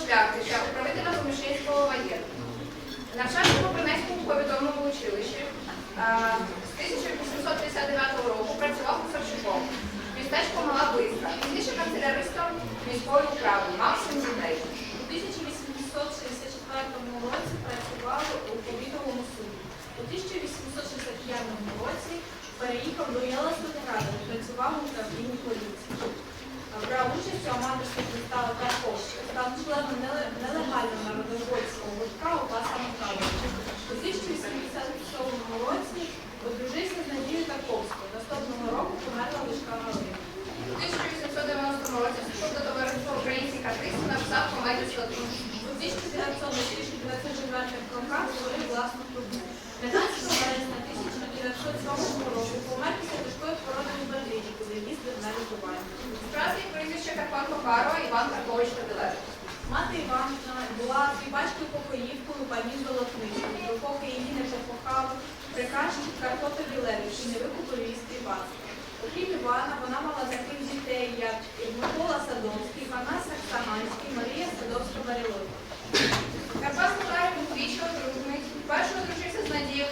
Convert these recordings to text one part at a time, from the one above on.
45 року. В родині бідного шляхтича, управителя Комішинського воєнного. Навчався у Принецькому повідомному училищі. А, З 1859 року працював поставщиком. Містечко Мала Бистра. Пізніше канцеляристом міської управи. Мав сім дітей. У 1864 році працював у повітовому суді. У 1865 році переїхав до де працював у управлінні поліції. Брав участь у аматорських виставах також. став членом неле- нелегального народовольського гуртка у Михайловича. Приказчик Карпо Білевич не викупив її співацтво. Окрім Івана, вона мала таких дітей, як Микола Садовський, Панас Саксаганський, Марія Садовська-Барилова. Карпас Макаров був двічі одружений. Перший одружився з Надією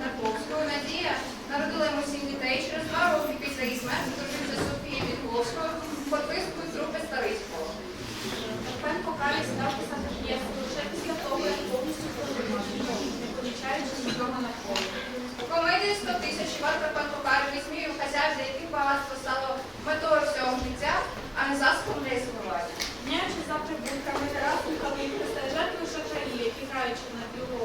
Тарковською. Надія народила йому сім дітей. Через два роки після її смерті одружився з Софією Вітголовською, подпискою трупи Старицького. Карпенко Карі став писати п'єсу лише після того, як повністю проживав, не помічаючи нічого навколо. У комедії «100 тисяч Іван Карпенко Каров вісмію хазяїв, за яких багатство стало метою всього життя, а не засобом для існування. Дняючи за прибутками Тарас Михайлович стає жертвою шахраї, які граючи на його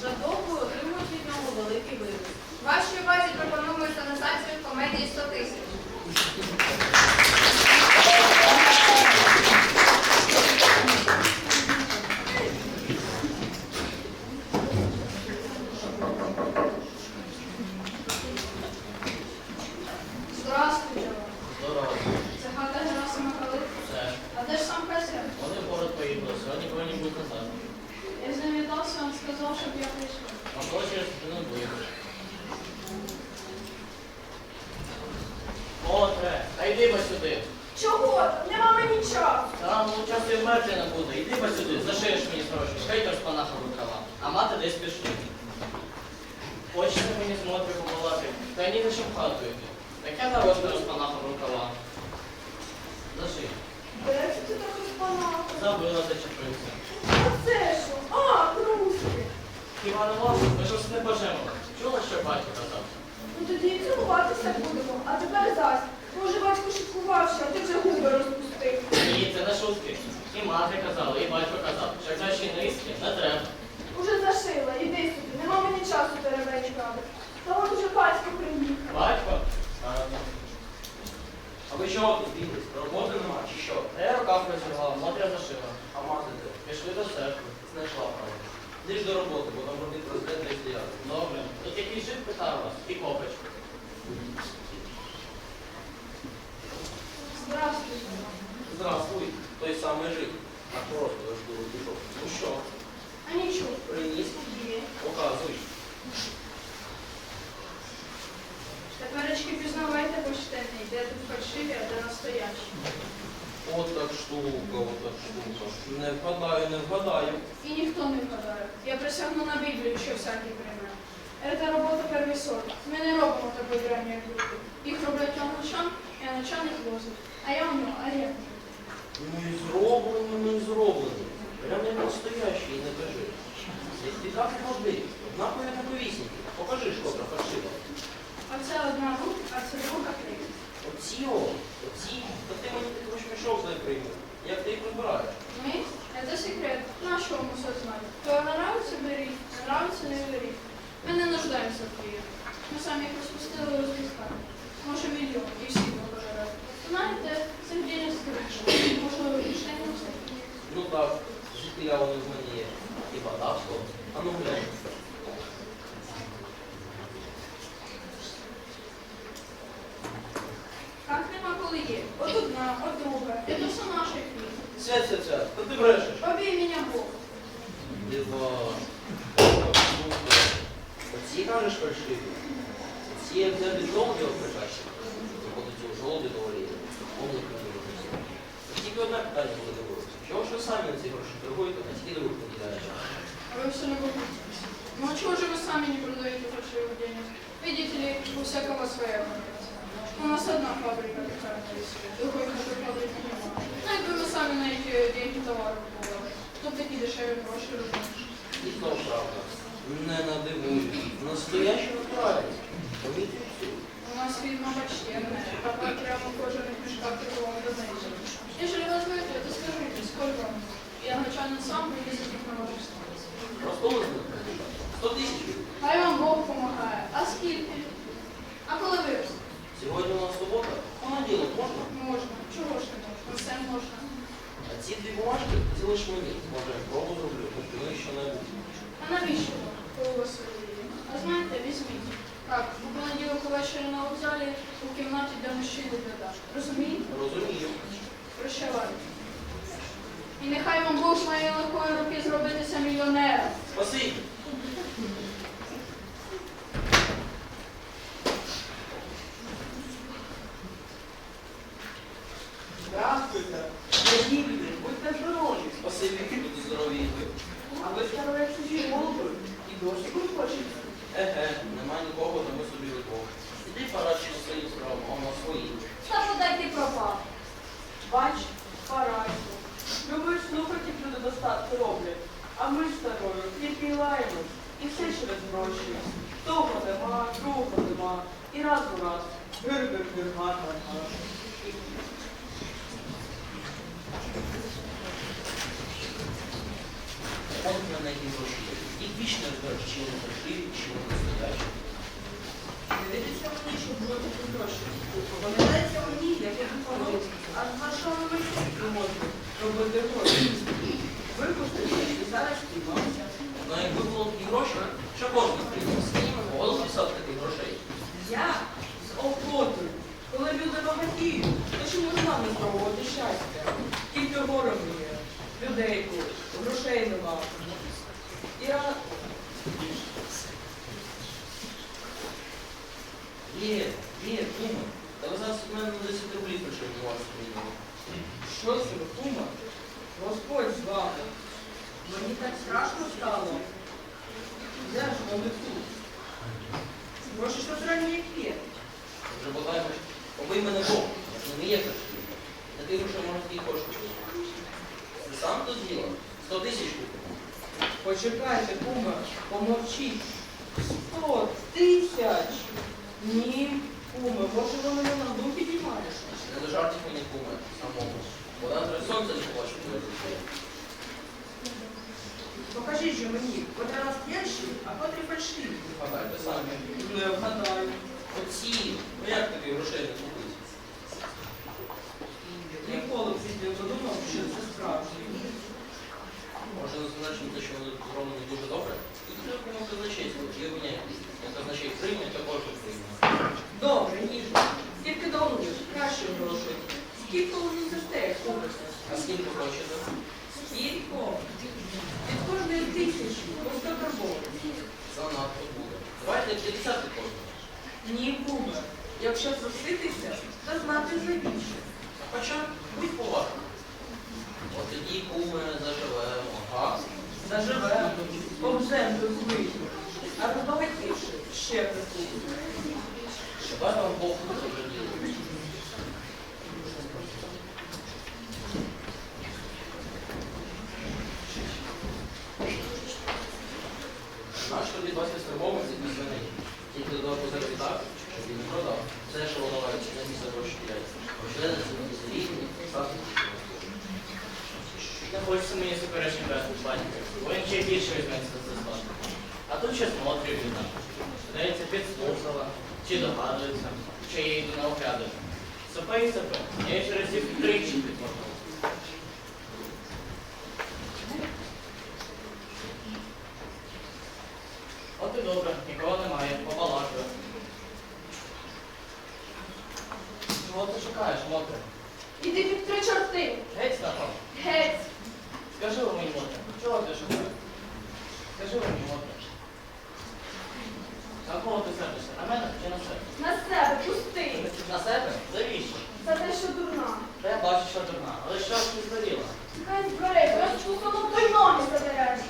жадобу, отримують від нього великий вибір. Вашій увазі пропонуємо сенсацію комедії «100 тисяч. Здравствуйте. Здорово. Це хата Герасима Калитки. Це. А де ж сам хазяїн? Вони в город поїхали, сьогодні повинні будуть назад. Я з ним вітався, він сказав, щоб я прийшов. А коли через годину виїхали. Мотре, та йди ба сюди. Чого? Нема мені часу. Там ну, часу і вмерти не буде. Йди ба сюди, зашиєш мені трошки. Хейтер з панаха рукава. А мати десь пішли. Хочеться мені з Мотрі побалати. Та ні за що в хату йти. Таке народ з панаха рукава. Де це ти трохи спала? Забила, зачепився. А це що? Не вас? Ми щось не пожимо. Чула, що батько казав? Ну тоді і цілуватися будемо. А тепер зась. Може, батько шикувався, а ти вже губи розпустив. Ні, це не шутки. І мати казала, і батько казав, що кращі низькі не треба. Уже зашила, іди собі, нема мені часу теревенькати. Та от уже батько приїхав. Батько? А ви чого тут біглись? Роботи нема чи що? Я рукав працював, Мотря зашила. А мати де? Пішли до церкви. Знайшла правильно. Йди ж до роботи, бо там робити розгляд для стояти. Добре. Тут якийсь жит питав вас. І копич. Здравствуйте. Здравствуй, той самий жив. А просто я ж було пішов. Ну що, А нічого. приніс? Показуй. Теперечки пізнавайте почтенний, де тут фальшиві, а де настоящі. От так штука, от так штука. Не вгадаю, не вгадаю. І ніхто не вгадає. Я присягну на Біблію, що всякий прийме. Це робота перший сорт. Ми не робимо такої древні, як люди. Їх роблять англичан, і англичан їх возять. А я у нього, а я. Ну і зроблені, ну і зроблені. Прям як настоящий, не кажи. Ти так можливі, однакові таковісінькі. Покажи, що та фальшива. А це одна рука, а це друга книга. Оці о, оці, та ти мені такий хоч мішок не приймеш. Як ти їх вибираєш? Ми? Это секрет. Нашего мы все знаем. Кто нравится, бери. Не нравится, не бери. Мы не нуждаемся в Киеве. Ми самі їх розпустили і розпускали. Може мільйон, Оці одне питання буде дивитися. Чого ж ви самі на ці гроші торгуєте, а тільки других поділяєте? А вы все не выходите. Ну а чего же вы сами не продаете фальшивых денег? Видите ли, у всякого своя фабрика. У нас одна фабрика такая на весь свет, другой такой фабрики нема. Ну, якби ми самі на эти деньги товару купували, то б такі дешеві гроші робили. І знову правда. Не надивують. Настоящі натуральні. Помітьте всю. У нас фирма почтенная, товар прямо в кожаных мешках торговом донете. Если возьмете, то скажите, сколько? Я начальник сам привезет на Просто. Сто тисяч. Хай вам Бог помагає. А скільки? А коли виросте? Сьогодні у нас субота. Понеділок можна? Можна. Чого ж не можна? Все можна. А ці дві бумажки ці лиш мені. Може, я пробу зроблю, куплю що-небудь. А навіщо вам, коли у вас є? А знаєте, візьміть. Так, у понеділок увечері на вокзалі у кімнаті для мужчин доглядач. Розумієте? Розумію. Прощавайте. І нехай вам Бог моєї легкої руки зробитися мільйонером. Спасибі. Здравствуйте. Дорогі люди, будьте здорові. Спасибі, буду здорові і ви. А ви старої чужі голуби і досі ви хочете. Еге, нема нікого, то ми собі випов. Іди пора чи свої справи, а на свої. Та подай ти пропав. Бач, парайся. Любиш слухати, як люди достатки роблять. А ми ж з тобою тільки й лаємось. І все через гроші. Того нема, другого нема. І раз у раз. Гир-гир-гир, гар-гар-гар. От в мене які гроші. Їх вічно розбереш, чи вони фальшиві, чи вони настоящі. Дивіться мені, щоб було такі гроші. Пам'ятається мені, як я думав, а на що ви можете робити гроші? Випустити і зараз спіймався. Ну, якби було такі гроші, що кожен приніс. Голову писав таких грошей. Я з охотою. Коли люди багатіють, то чому ж нам не спробувати щастя? Тільки горе мені, людей грошей нема. І Є, є, кума. Та ви зараз у мене на 10 рублів прийшов до вас прийняли. що це кума? Господь з вами. Мені так страшно стало. Де ж вони тут? Може, що зрані які? Вже бодай, побий мене Бог, не є кашки. Таких грошей можна тільки кошти. Ти сам тут діло? 100 тисяч купив. Почекайте, кума, помовчіть. Сто тисяч? Ні, кума, може ви мене на дух підіймаєш? Не до жартів мені куме, самому. Бо завтра сонце не побачу. Покажіть же мені, котрі настоящі, а котрі фальшиві. Гадайте самі. Не вгадаю. Оці, ну як таких грошей не купити? Ніколи б не подумав, що це справжні. Може те, що вони зроблені дуже добре? І треба кому казначейство, є у мене. Як казначей прийме, то кожен прийме. Добре, ніжно. Скільки доларів? Краще грошей. Скільки дасте, як купите? А скільки хочете? Скільки? Від кожної тисячі по 100 карбованих. Занадто буде. Давайте 50 кожного. Ні, куме. Якщо проситися, то знати за більше. Хоча, будь поважно. От тоді куме заживемо, ага. Заживемо, повзем до звичайно. А розбагатівши, ще прикупимо. Хіба вам Бог не заживіло? Наш тобі 20 стрибових з свиней. Тільки додав позади так, щоб він не продав. Все, що воно на місце гроші кидається. Члени сім'ї різні, справді. Не хочеться мені суперечні брати батька, він ще більше візьметься за склад. А тут ще смотрю людина. Здається, підслухала, чи догадується, чи я йду на огляду. Сапе і сапе. Я ще разів тричі підмотав. себе? Завіщо? Це те, що дурна. Та я бачу, що дурна. Але що ж ти згоріла? Хай збери, розчухано той ноги забереш.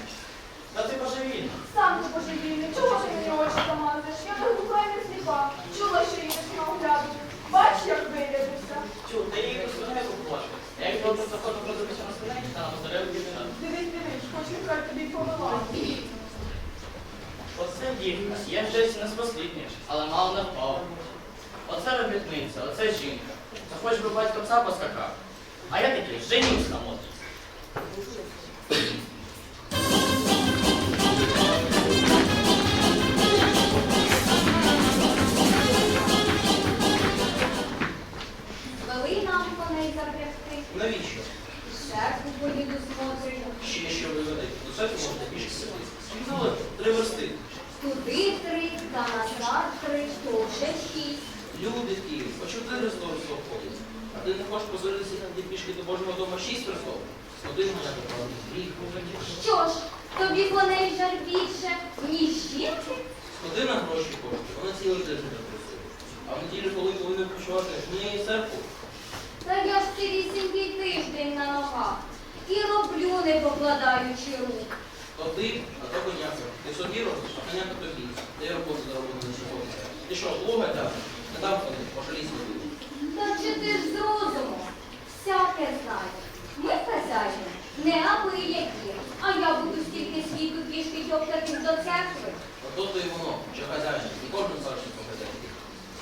Та ти божевільна. Сам ти божевільний. Чого ти мені очі замазиш? Я не глуха не сліпа. Чула, що їдеш на огляду. Бач, як вирядився. Чу, ти її хтось не купувати. Я їх просто заходжу продивитися на спинені, та на дівчина. Дивись, дивись, хочу, хай тобі повела. Оце дівчина, я вже не спослідніш, але мало не впав. Оце робітниця, оце жінка. Та хоч би батько цапа скакав. А я такий, женівся тобі коней жаль більше, ніж жінки? Сходи на гроші кошти, вона цілий тиждень не працює. А в неділю, коли повинні почувати в неї церкву, Та я ж цілісінький тиждень на ногах. І роблю, не покладаючи рук. то ти, а то коняка. Ти собі робиш, а коняка тобі. Ти роботу заробити на сьогодні. Ти що, плуга там? Не там ходить, пошалісь. Та чи ти ж з розуму? Всяке знає. Ми хазяїни, не аби які. А я буду стільки світу пішки тьоптати до церкви. Ото то і воно, що хазяїн, і кожен старший по хазяйки.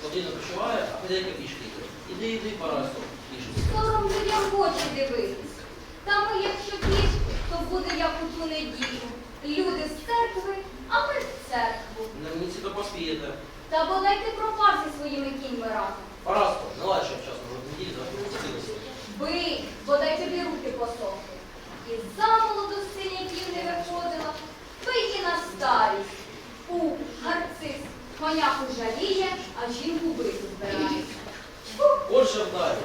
Хлопчина почуває, а хазяйка пішки йде. Іди, іди, парасо, пішки. Сором людям в очі дивитись. Та ми, якщо пішки, то буде як у ту неділю. Люди з церкви, а ми в церкву. На мені то поспієте. Та бодай ти пропав зі своїми кіньми разом. Параско, не лай, щоб час, може, в неділю завтра Бий, бодай тобі руки посохли. І замолоду з синяків не виходила, бий на старість. У, нарцис, коняку жаліє, а жінку бити збирається. Отже, вдарю.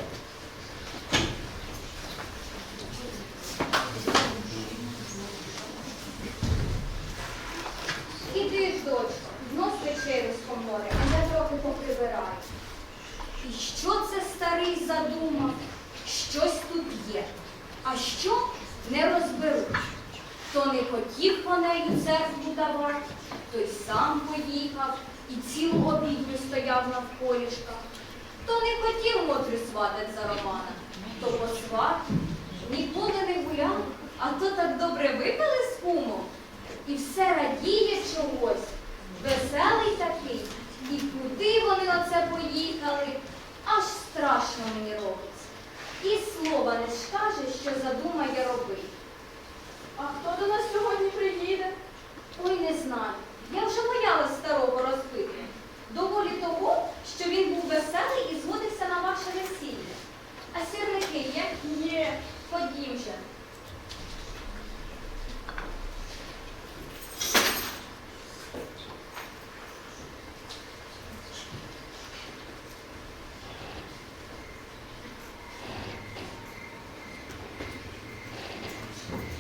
Іди ж, дочко, знов з комори, а я трохи поприбираю. І що це старий задумав? Щось тут є. А що не розберу. Хто не хотів коней у церкву давати, той сам поїхав і цілу обідню стояв навколішках. Хто не хотів мотрю сватать за Романа, то посват. Ніколи не гуляв, а то так добре випили з кумом. І все радіє чогось. Веселий такий. І куди вони оце поїхали? Аж страшно мені робиться. І слова не скаже, що задумає робити. А хто до нас сьогодні приїде? Ой, не знаю. Я вже боялась старого розбити. Доволі того, що він був веселий і згодився на ваше весілля. А сірники є? Ні. Ходім же.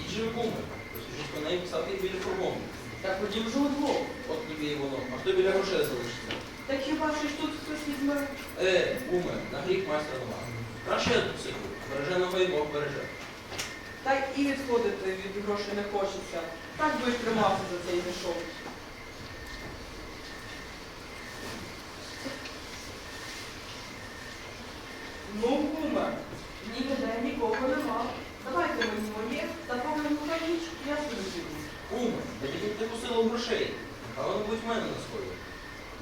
І живі куми. Розкажіть про неї писати біля фургону. Так ходім вже удвох. От тобі і воно. А хто біля грошей залишиться? Так хіба щось тут хтось візьме? Е, куме, на гріх майстра нема. Краще я тут сиджу. Береже на мої Бог береже. Так і від грошей не хочеться. Так би й тримався за цей мішок. Ну, куме, ніде нікого нема. Давайте мені моє, та повинен ніч, я служу. Куме, я тільки не посилав грошей. А воно будь в мене на сході.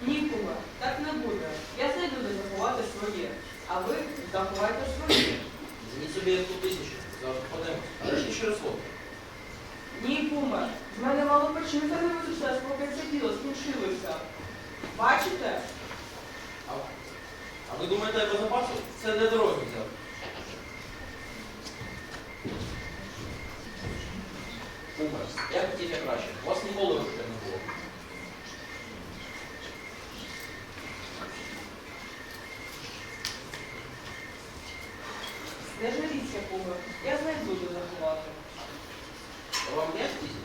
Ні, куме, так не буде. Я знайду де заховати своє, а ви заховайте своє. Зміть собі яку тисячу. Завтра ходимо. А решті через слово. Куме, з мене мало причин не визначилось, поки це діло скінчилося. Бачите? А, а ви думаєте, я запасу? Це не дороги взяв. Умер. Як тільки краще. У вас ніколи грошей не було. Не жаліться, куме, я знайду де заховати. А вам є тисяч?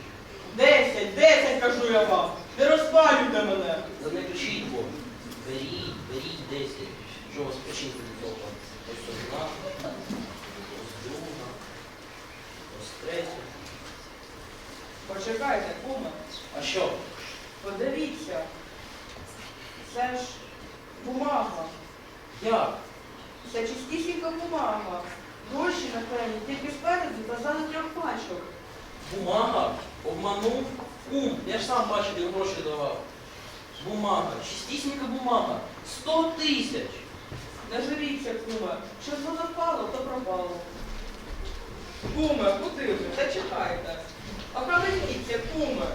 Десять, десять, кажу я вам! Не розпалюйте мене! За не кричіть Бог. Беріть, беріть десять. Що вас причинки до цього? Ось одна, ось друга, ось третя. Почекайте, куме, А що? подивіться. Це ж бумага. Як? Це чистісінька бумага. Гроші наклеєні тільки спереду та ззаду трьох пачок. Бумага? Обманув? Кум, я ж сам бачив, він гроші давав. Бумага, чистісінька бумага. Сто тисяч. Не журіться, куме. Що впало, то пропало. Куме, куди ви? Зачекайте. Охаменіться, куме.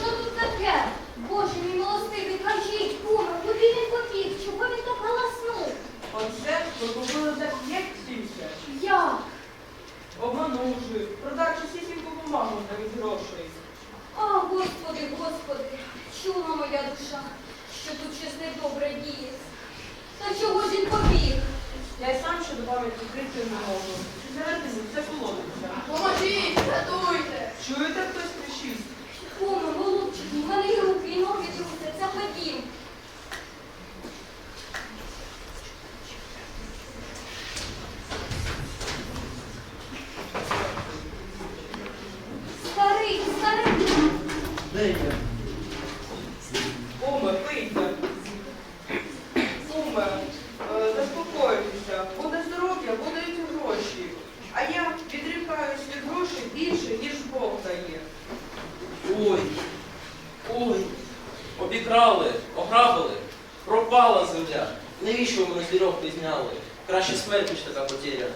Що тут таке? Боже мій милостивий, кажіть, куме, куди він побіг? Чого він так галаснув? Оце ви купили за п'ять тисяч. Як? Обманувши, продавши сісіньку бумагу замість грошей. О, Господи, Господи, чула моя душа, що тут щось недобре діє. Та чого ж він побіг? Я й сам щодо пам'яті прийти не можу. Всередині це половиться. Поможіть, рятуйте! Чуєте, хтось кричить? Куме, голубчик, у мене і руки, і ноги трусяться, ходім. Старий, старий. Де я? Куме, пийте. Куме, е, заспокойтеся. Буде здоров'я, будуть гроші. А я відрікаюсь від грошей більше, ніж Бог дає. Ой, ой, обікрали, ограбили, пропала земля. Навіщо ми з вірьовки зняли? Краще смерть, ніж така потеря.